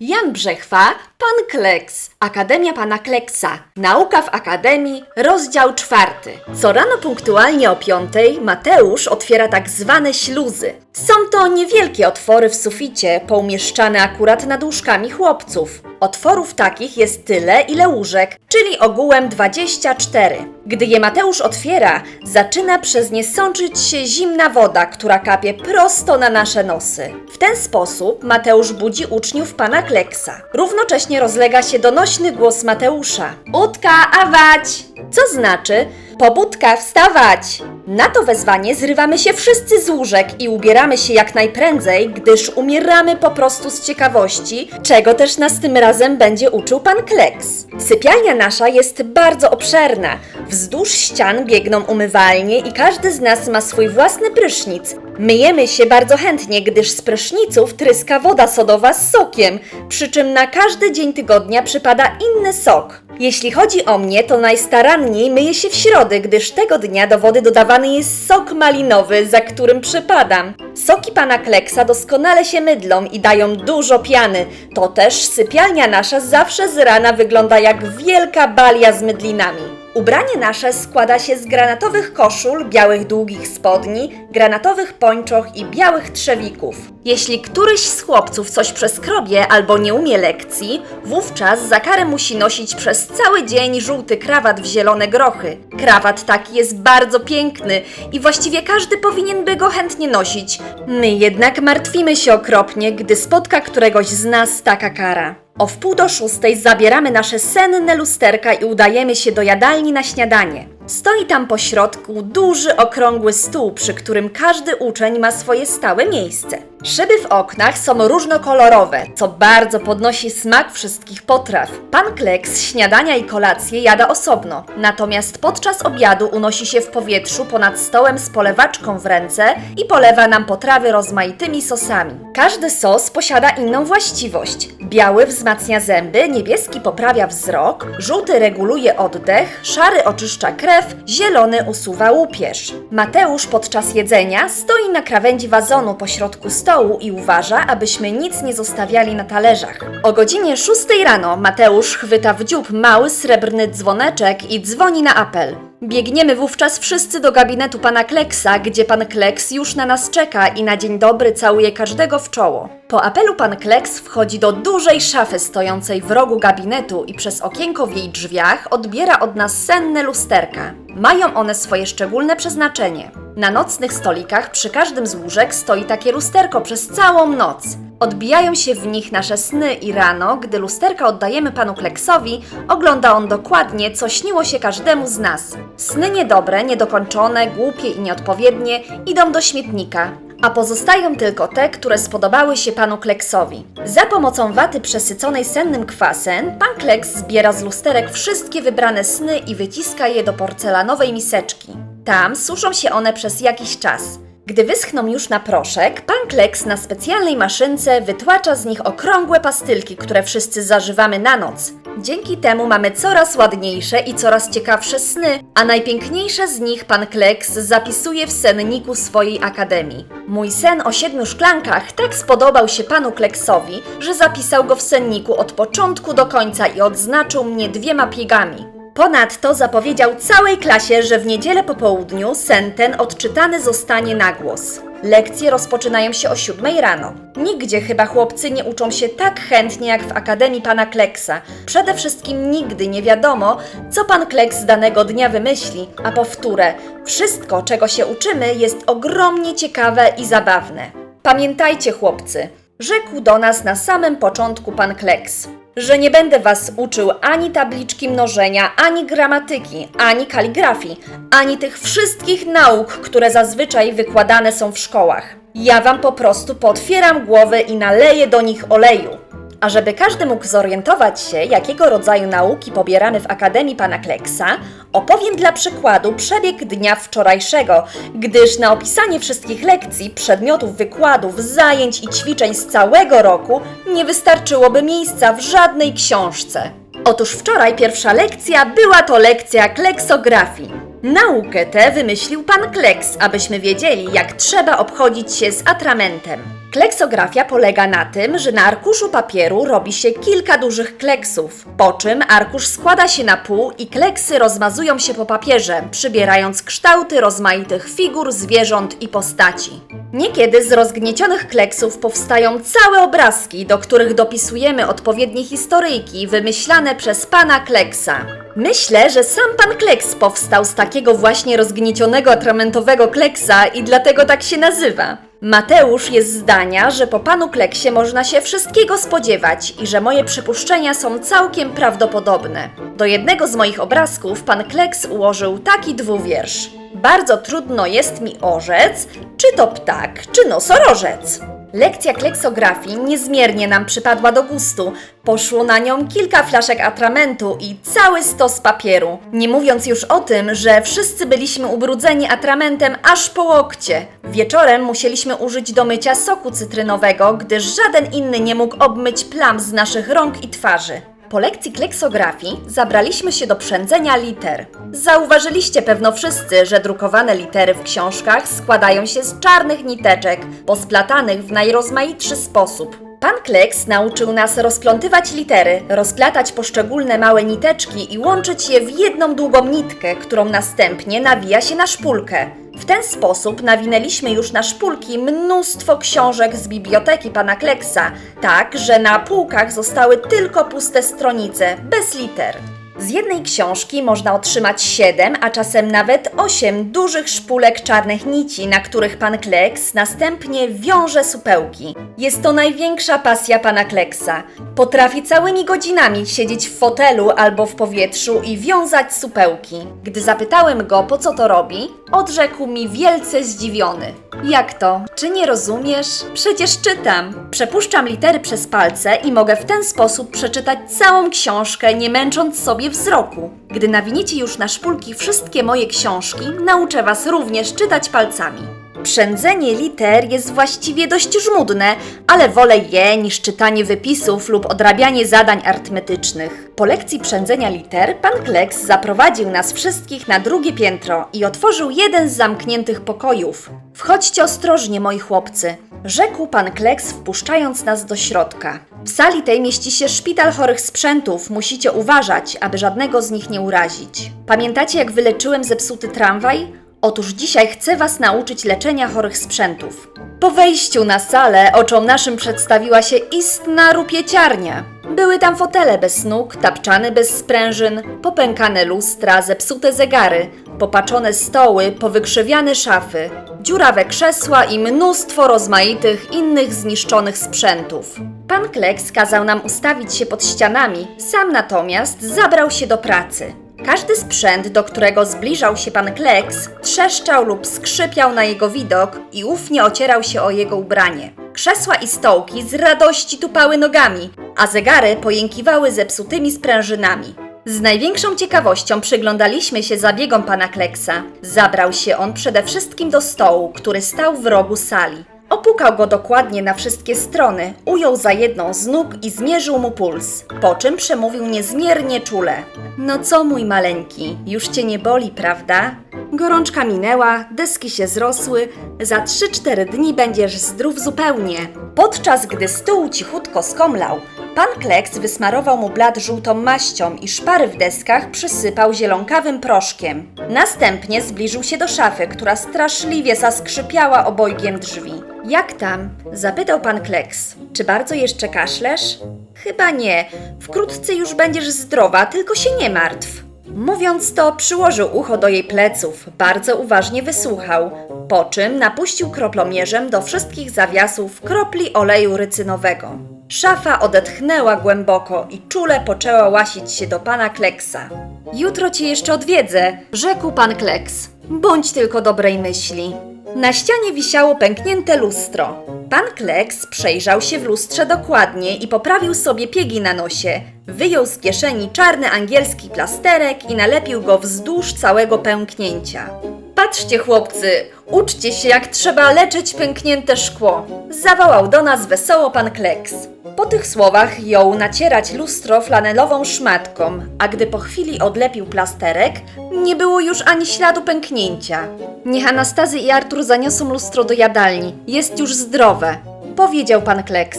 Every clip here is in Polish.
Jan Brzechwa, Pan Kleks, Akademia Pana Kleksa, Nauka w Akademii, rozdział czwarty. Co rano punktualnie o piątej Mateusz otwiera tak zwane śluzy. Są to niewielkie otwory w suficie, poumieszczane akurat nad łóżkami chłopców. Otworów takich jest tyle, ile łóżek, czyli ogółem 24. Gdy je Mateusz otwiera, zaczyna przez nie sączyć się zimna woda, która kapie prosto na nasze nosy. W ten sposób Mateusz budzi uczniów pana Kleksa. Równocześnie rozlega się donośny głos Mateusza. Utka, awać! Co znaczy, pobudka, wstawać! Na to wezwanie zrywamy się wszyscy z łóżek i ubieramy się jak najprędzej, gdyż umieramy po prostu z ciekawości, czego też nas tym razem będzie uczył pan Kleks. Sypialnia nasza jest bardzo obszerna. Wzdłuż ścian biegną umywalnie i każdy z nas ma swój własny prysznic. Myjemy się bardzo chętnie, gdyż z pryszniców tryska woda sodowa z sokiem, przy czym na każdy dzień tygodnia przypada inny sok. Jeśli chodzi o mnie, to najstaranniej myję się w środę, gdyż tego dnia do wody dodawany jest sok malinowy, za którym przypadam. Soki pana Kleksa doskonale się mydlą i dają dużo piany. To też sypialnia nasza zawsze z rana wygląda jak wielka balia z mydlinami. Ubranie nasze składa się z granatowych koszul, białych długich spodni, granatowych pończoch i białych trzewików. Jeśli któryś z chłopców coś przeskrobie albo nie umie lekcji, wówczas za karę musi nosić przez cały dzień żółty krawat w zielone grochy. Krawat taki jest bardzo piękny i właściwie każdy powinien by go chętnie nosić. My jednak martwimy się okropnie, gdy spotka któregoś z nas taka kara. O wpół do szóstej zabieramy nasze senne lusterka i udajemy się do jadalni na śniadanie. Stoi tam po środku duży, okrągły stół, przy którym każdy uczeń ma swoje stałe miejsce. Szyby w oknach są różnokolorowe, co bardzo podnosi smak wszystkich potraw. Pan Kleks śniadania i kolacje jada osobno, natomiast podczas obiadu unosi się w powietrzu ponad stołem z polewaczką w ręce i polewa nam potrawy rozmaitymi sosami. Każdy sos posiada inną właściwość. Biały wzmacnia zęby, niebieski poprawia wzrok, żółty reguluje oddech, szary oczyszcza krew, zielony usuwa łupież. Mateusz podczas jedzenia stoi na krawędzi wazonu pośrodku stołu i uważa, abyśmy nic nie zostawiali na talerzach. O godzinie 6 rano Mateusz chwyta w dziób mały srebrny dzwoneczek i dzwoni na apel. Biegniemy wówczas wszyscy do gabinetu pana Kleksa, gdzie pan Kleks już na nas czeka i na dzień dobry całuje każdego w czoło. Po apelu pan Kleks wchodzi do dużej szafy stojącej w rogu gabinetu i przez okienko w jej drzwiach odbiera od nas senne lusterka. Mają one swoje szczególne przeznaczenie. Na nocnych stolikach przy każdym z łóżek stoi takie lusterko przez całą noc. Odbijają się w nich nasze sny i rano, gdy lusterka oddajemy panu Kleksowi, ogląda on dokładnie, co śniło się każdemu z nas. Sny niedobre, niedokończone, głupie i nieodpowiednie idą do śmietnika, a pozostają tylko te, które spodobały się panu Kleksowi. Za pomocą waty przesyconej sennym kwasem, pan Kleks zbiera z lusterek wszystkie wybrane sny i wyciska je do porcelanowej miseczki. Tam suszą się one przez jakiś czas. Gdy wyschną już na proszek, pan Kleks na specjalnej maszynce wytłacza z nich okrągłe pastylki, które wszyscy zażywamy na noc. Dzięki temu mamy coraz ładniejsze i coraz ciekawsze sny, a najpiękniejsze z nich pan Kleks zapisuje w senniku swojej akademii. Mój sen o siedmiu szklankach tak spodobał się panu Kleksowi, że zapisał go w senniku od początku do końca i odznaczył mnie dwiema piegami. Ponadto zapowiedział całej klasie, że w niedzielę po południu sen ten odczytany zostanie na głos. Lekcje rozpoczynają się o 7 rano. Nigdzie chyba chłopcy nie uczą się tak chętnie jak w Akademii Pana Kleksa. Przede wszystkim nigdy nie wiadomo, co Pan Kleks danego dnia wymyśli, a powtórę, wszystko czego się uczymy jest ogromnie ciekawe i zabawne. Pamiętajcie chłopcy, rzekł do nas na samym początku Pan Kleks że nie będę was uczył ani tabliczki mnożenia, ani gramatyki, ani kaligrafii, ani tych wszystkich nauk, które zazwyczaj wykładane są w szkołach. Ja wam po prostu potwieram głowę i naleję do nich oleju. A żeby każdy mógł zorientować się, jakiego rodzaju nauki pobieramy w Akademii Pana Kleksa, opowiem dla przykładu przebieg dnia wczorajszego, gdyż na opisanie wszystkich lekcji, przedmiotów, wykładów, zajęć i ćwiczeń z całego roku nie wystarczyłoby miejsca w żadnej książce. Otóż wczoraj pierwsza lekcja była to lekcja kleksografii. Naukę tę wymyślił pan Kleks, abyśmy wiedzieli, jak trzeba obchodzić się z atramentem. Kleksografia polega na tym, że na arkuszu papieru robi się kilka dużych kleksów, po czym arkusz składa się na pół i kleksy rozmazują się po papierze, przybierając kształty rozmaitych figur, zwierząt i postaci. Niekiedy z rozgniecionych kleksów powstają całe obrazki, do których dopisujemy odpowiednie historyjki wymyślane przez pana Kleksa. Myślę, że sam pan Kleks powstał z takiego właśnie rozgniecionego atramentowego kleksa i dlatego tak się nazywa. Mateusz jest zdania, że po panu Kleksie można się wszystkiego spodziewać i że moje przypuszczenia są całkiem prawdopodobne. Do jednego z moich obrazków pan Kleks ułożył taki dwuwiersz. Bardzo trudno jest mi orzec, czy to ptak, czy nosorożec. Lekcja kleksografii niezmiernie nam przypadła do gustu. Poszło na nią kilka flaszek atramentu i cały stos papieru. Nie mówiąc już o tym, że wszyscy byliśmy ubrudzeni atramentem aż po łokcie. Wieczorem musieliśmy użyć do mycia soku cytrynowego, gdyż żaden inny nie mógł obmyć plam z naszych rąk i twarzy. Po lekcji kleksografii zabraliśmy się do przędzenia liter. Zauważyliście pewno wszyscy, że drukowane litery w książkach składają się z czarnych niteczek, posplatanych w najrozmaitszy sposób. Pan Kleks nauczył nas rozplątywać litery, rozplatać poszczególne małe niteczki i łączyć je w jedną długą nitkę, którą następnie nawija się na szpulkę. W ten sposób nawinęliśmy już na szpulki mnóstwo książek z biblioteki pana Kleksa, tak, że na półkach zostały tylko puste stronice, bez liter. Z jednej książki można otrzymać 7, a czasem nawet 8 dużych szpulek czarnych nici, na których pan Kleks następnie wiąże supełki. Jest to największa pasja pana Kleksa. Potrafi całymi godzinami siedzieć w fotelu albo w powietrzu i wiązać supełki. Gdy zapytałem go, po co to robi, odrzekł mi wielce zdziwiony. Jak to? Czy nie rozumiesz? Przecież czytam. Przepuszczam litery przez palce i mogę w ten sposób przeczytać całą książkę, nie męcząc sobie wzroku. Gdy nawiniecie już na szpulki wszystkie moje książki, nauczę Was również czytać palcami. Przędzenie liter jest właściwie dość żmudne, ale wolę je niż czytanie wypisów lub odrabianie zadań arytmetycznych. Po lekcji przędzenia liter, pan Kleks zaprowadził nas wszystkich na drugie piętro i otworzył jeden z zamkniętych pokojów. Wchodźcie ostrożnie, moi chłopcy, rzekł pan Kleks, wpuszczając nas do środka. W sali tej mieści się szpital chorych sprzętów. Musicie uważać, aby żadnego z nich nie urazić. Pamiętacie, jak wyleczyłem zepsuty tramwaj? Otóż dzisiaj chcę Was nauczyć leczenia chorych sprzętów. Po wejściu na salę oczom naszym przedstawiła się istna rupieciarnia. Były tam fotele bez nóg, tapczany bez sprężyn, popękane lustra, zepsute zegary, popaczone stoły, powykrzywiane szafy, dziurawe krzesła i mnóstwo rozmaitych innych zniszczonych sprzętów. Pan Kleks kazał nam ustawić się pod ścianami, sam natomiast zabrał się do pracy. Każdy sprzęt, do którego zbliżał się pan Kleks, trzeszczał lub skrzypiał na jego widok i ufnie ocierał się o jego ubranie. Krzesła i stołki z radości tupały nogami, a zegary pojękiwały zepsutymi sprężynami. Z największą ciekawością przyglądaliśmy się zabiegom pana Kleksa. Zabrał się on przede wszystkim do stołu, który stał w rogu sali. Opukał go dokładnie na wszystkie strony, ujął za jedną z nóg i zmierzył mu puls, po czym przemówił niezmiernie czule. No co, mój maleńki, już cię nie boli, prawda? Gorączka minęła, deski się zrosły, za 3-4 dni będziesz zdrów zupełnie. Podczas gdy stół cichutko skomlał, pan Kleks wysmarował mu blat żółtą maścią i szpary w deskach przysypał zielonkawym proszkiem. Następnie zbliżył się do szafy, która straszliwie zaskrzypiała obojgiem drzwi. Jak tam? zapytał pan Kleks. Czy bardzo jeszcze kaszlesz? Chyba nie. Wkrótce już będziesz zdrowa, tylko się nie martw. Mówiąc to, przyłożył ucho do jej pleców, bardzo uważnie wysłuchał, po czym napuścił kroplomierzem do wszystkich zawiasów kropli oleju rycynowego. Szafa odetchnęła głęboko i czule poczęła łasić się do pana Kleksa. Jutro cię jeszcze odwiedzę, rzekł pan Kleks. Bądź tylko dobrej myśli. Na ścianie wisiało pęknięte lustro. Pan Kleks przejrzał się w lustrze dokładnie i poprawił sobie piegi na nosie. Wyjął z kieszeni czarny angielski plasterek i nalepił go wzdłuż całego pęknięcia. Patrzcie, chłopcy, uczcie się, jak trzeba leczyć pęknięte szkło. Zawołał do nas wesoło pan Kleks. Po tych słowach jął nacierać lustro flanelową szmatką, a gdy po chwili odlepił plasterek, nie było już ani śladu pęknięcia. Niech Anastazy i Artur zaniosą lustro do jadalni. Jest już zdrowe. powiedział pan Kleks.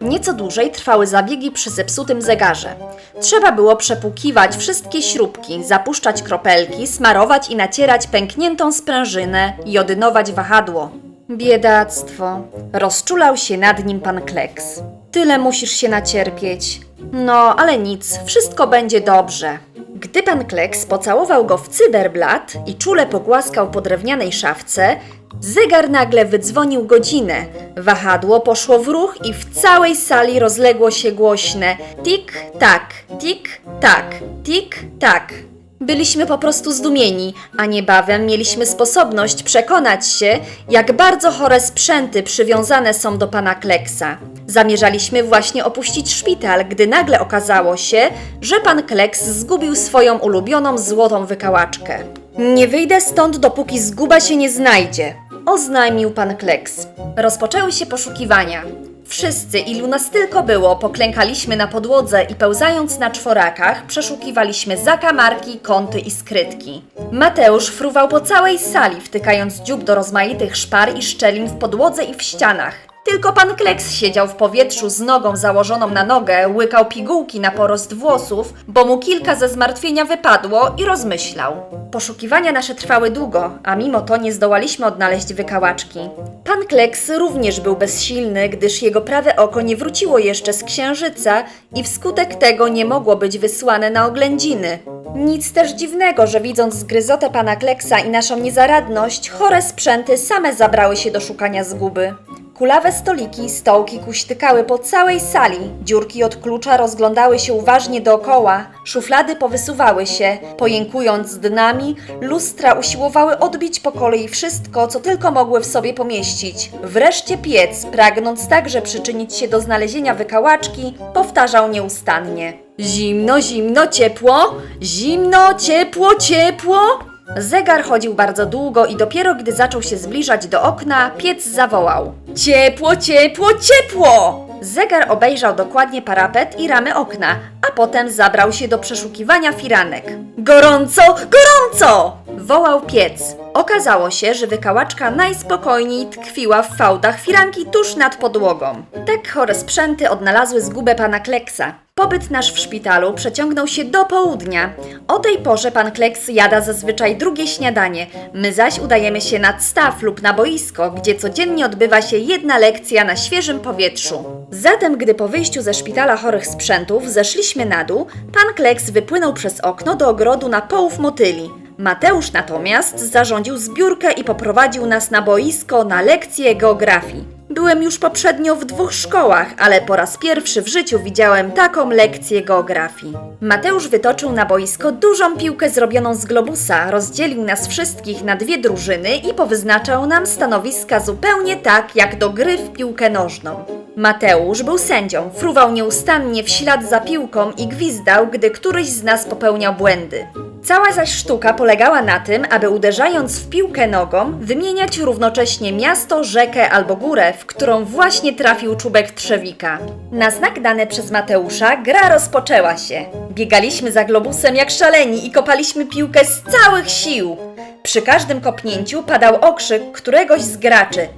Nieco dłużej trwały zabiegi przy zepsutym zegarze. Trzeba było przepłukiwać wszystkie śrubki, zapuszczać kropelki, smarować i nacierać pękniętą sprężynę, jodynować wahadło. Biedactwo. Rozczulał się nad nim pan Kleks. Tyle musisz się nacierpieć. No, ale nic, wszystko będzie dobrze. Gdy pan Kleks pocałował go w cyberblat i czule pogłaskał po drewnianej szafce, zegar nagle wydzwonił godzinę. Wahadło poszło w ruch i w całej sali rozległo się głośne tik-tak, tik-tak, tik-tak. Byliśmy po prostu zdumieni, a niebawem mieliśmy sposobność przekonać się, jak bardzo chore sprzęty przywiązane są do pana Kleksa. Zamierzaliśmy właśnie opuścić szpital, gdy nagle okazało się, że pan Kleks zgubił swoją ulubioną złotą wykałaczkę. Nie wyjdę stąd, dopóki zguba się nie znajdzie, oznajmił pan Kleks. Rozpoczęły się poszukiwania. Wszyscy, ilu nas tylko było, poklękaliśmy na podłodze i pełzając na czworakach, przeszukiwaliśmy zakamarki, kąty i skrytki. Mateusz fruwał po całej sali, wtykając dziób do rozmaitych szpar i szczelin w podłodze i w ścianach. Tylko pan Kleks siedział w powietrzu z nogą założoną na nogę, łykał pigułki na porost włosów, bo mu kilka ze zmartwienia wypadło i rozmyślał. Poszukiwania nasze trwały długo, a mimo to nie zdołaliśmy odnaleźć wykałaczki. Pan Kleks również był bezsilny, gdyż jego prawe oko nie wróciło jeszcze z księżyca i wskutek tego nie mogło być wysłane na oględziny. Nic też dziwnego, że widząc zgryzotę pana Kleksa i naszą niezaradność, chore sprzęty same zabrały się do szukania zguby. Kulawe stoliki i stołki kuśtykały po całej sali, dziurki od klucza rozglądały się uważnie dookoła, szuflady powysuwały się, pojękując dnami, lustra usiłowały odbić po kolei wszystko, co tylko mogły w sobie pomieścić. Wreszcie piec, pragnąc także przyczynić się do znalezienia wykałaczki, powtarzał nieustannie. Zimno, zimno, ciepło, zimno, ciepło, ciepło. Zegar chodził bardzo długo i dopiero gdy zaczął się zbliżać do okna, piec zawołał: Ciepło, ciepło, ciepło! Zegar obejrzał dokładnie parapet i ramy okna, a potem zabrał się do przeszukiwania firanek. Gorąco, gorąco! wołał piec. Okazało się, że wykałaczka najspokojniej tkwiła w fałdach firanki tuż nad podłogą. Tak chore sprzęty odnalazły zgubę pana Kleksa. Pobyt nasz w szpitalu przeciągnął się do południa. O tej porze pan Kleks jada zazwyczaj drugie śniadanie, my zaś udajemy się nad staw lub na boisko, gdzie codziennie odbywa się jedna lekcja na świeżym powietrzu. Zatem, gdy po wyjściu ze szpitala chorych sprzętów zeszliśmy na dół, pan Kleks wypłynął przez okno do ogrodu na połów motyli. Mateusz natomiast zarządził zbiórkę i poprowadził nas na boisko na lekcję geografii. Byłem już poprzednio w dwóch szkołach, ale po raz pierwszy w życiu widziałem taką lekcję geografii. Mateusz wytoczył na boisko dużą piłkę zrobioną z globusa, rozdzielił nas wszystkich na dwie drużyny i powyznaczał nam stanowiska zupełnie tak, jak do gry w piłkę nożną. Mateusz był sędzią, fruwał nieustannie w ślad za piłką i gwizdał, gdy któryś z nas popełniał błędy. Cała zaś sztuka polegała na tym, aby uderzając w piłkę nogą, wymieniać równocześnie miasto, rzekę albo górę, w którą właśnie trafił czubek trzewika. Na znak dany przez Mateusza gra rozpoczęła się. Biegaliśmy za globusem jak szaleni i kopaliśmy piłkę z całych sił. Przy każdym kopnięciu padał okrzyk któregoś z graczy.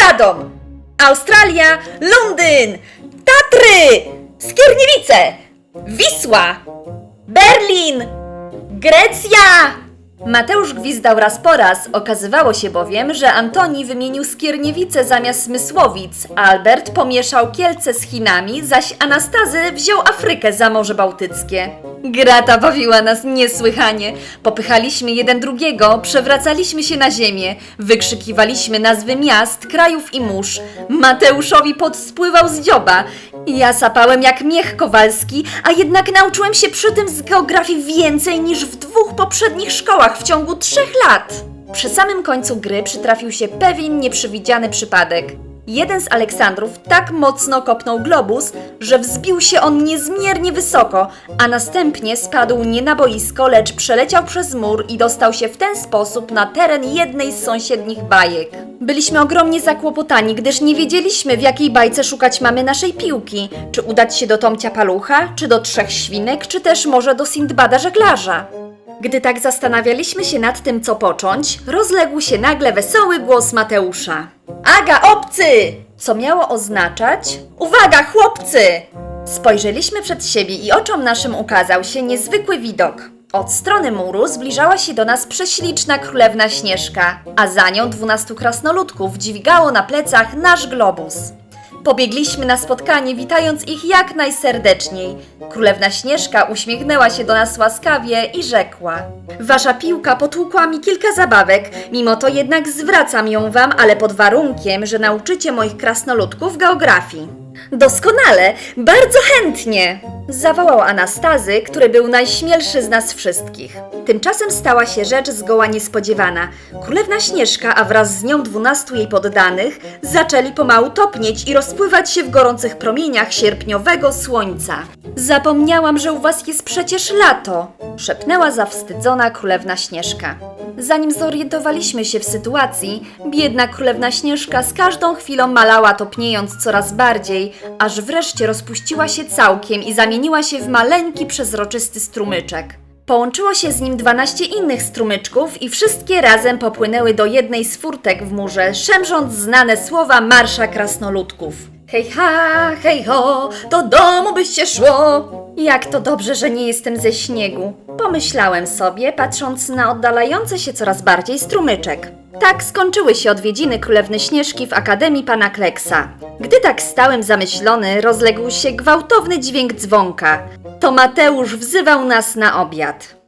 Radom! Australia! Londyn! Tatry! Skierniewice! Wisła! Berlin! Grecja! Mateusz gwizdał raz po raz, okazywało się bowiem, że Antoni wymienił Skierniewice zamiast Smysłowic, Albert pomieszał Kielce z Chinami, zaś Anastazy wziął Afrykę za Morze Bałtyckie. Gra ta bawiła nas niesłychanie. Popychaliśmy jeden drugiego, przewracaliśmy się na ziemię, wykrzykiwaliśmy nazwy miast, krajów i mórz. Mateuszowi pot spływał z dzioba. Ja sapałem jak miech kowalski, a jednak nauczyłem się przy tym z geografii więcej niż w dwóch poprzednich szkołach w ciągu trzech lat. Przy samym końcu gry przytrafił się pewien nieprzewidziany przypadek. Jeden z Aleksandrów tak mocno kopnął globus, że wzbił się on niezmiernie wysoko, a następnie spadł nie na boisko, lecz przeleciał przez mur i dostał się w ten sposób na teren jednej z sąsiednich bajek. Byliśmy ogromnie zakłopotani, gdyż nie wiedzieliśmy, w jakiej bajce szukać mamy naszej piłki. Czy udać się do Tomcia Palucha, czy do Trzech Świnek, czy też może do Sindbada Żeglarza. Gdy tak zastanawialiśmy się nad tym, co począć, rozległ się nagle wesoły głos Mateusza. Aga, obcy! co miało oznaczać: Uwaga, chłopcy! Spojrzeliśmy przed siebie i oczom naszym ukazał się niezwykły widok. Od strony muru zbliżała się do nas prześliczna królewna Śnieżka, a za nią dwunastu krasnoludków dźwigało na plecach nasz globus. Pobiegliśmy na spotkanie, witając ich jak najserdeczniej. Królewna Śnieżka uśmiechnęła się do nas łaskawie i rzekła: Wasza piłka potłukła mi kilka zabawek, mimo to jednak zwracam ją wam, ale pod warunkiem, że nauczycie moich krasnoludków geografii. Doskonale, bardzo chętnie! Zawołał Anastazy, który był najśmielszy z nas wszystkich. Tymczasem stała się rzecz zgoła niespodziewana. Królewna Śnieżka, a wraz z nią dwunastu jej poddanych, zaczęli pomału topnieć i rozpływać się w gorących promieniach sierpniowego słońca. Zapomniałam, że u was jest przecież lato, szepnęła zawstydzona królewna Śnieżka. Zanim zorientowaliśmy się w sytuacji, biedna królewna Śnieżka z każdą chwilą malała, topniejąc coraz bardziej, aż wreszcie rozpuściła się całkiem i zamieniła się w maleńki, przezroczysty strumyczek. Połączyło się z nim 12 innych strumyczków i wszystkie razem popłynęły do jednej z furtek w murze, szemrząc znane słowa marsza krasnoludków. Hej ha, hej ho, do domu byś się szło! Jak to dobrze, że nie jestem ze śniegu. Pomyślałem sobie, patrząc na oddalający się coraz bardziej strumyczek. Tak skończyły się odwiedziny Królewny Śnieżki w Akademii Pana Kleksa. Gdy tak stałem zamyślony, rozległ się gwałtowny dźwięk dzwonka. To Mateusz wzywał nas na obiad.